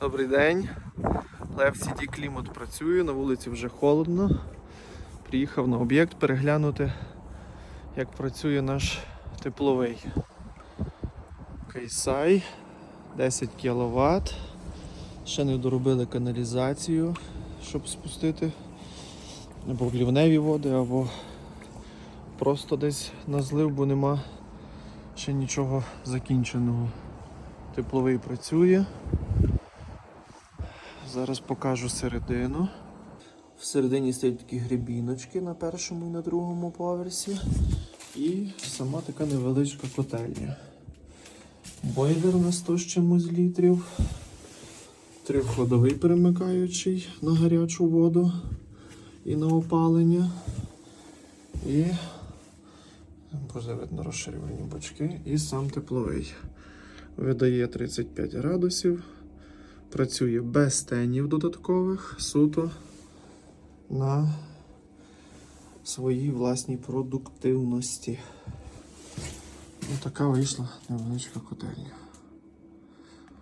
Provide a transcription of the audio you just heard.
Добрий день. Лев CD Клімат працює, на вулиці вже холодно. Приїхав на об'єкт переглянути, як працює наш тепловий. Кейсай 10 кВт. Ще не доробили каналізацію, щоб спустити або в лівневі води, або просто десь на злив, бо нема ще нічого закінченого. Тепловий працює. Зараз покажу середину. Всередині стоять такі грибіночки на першому і на другому поверсі. І сама така невеличка котельня. Бойлер на 100 з чимось літрів. Трьохходовий перемикаючий на гарячу воду і на опалення. І буде видно розширювані бочки. І сам тепловий. Видає 35 градусів. Працює без тенів додаткових, суто на своїй власній продуктивності. Ось така вийшла невеличка котельня.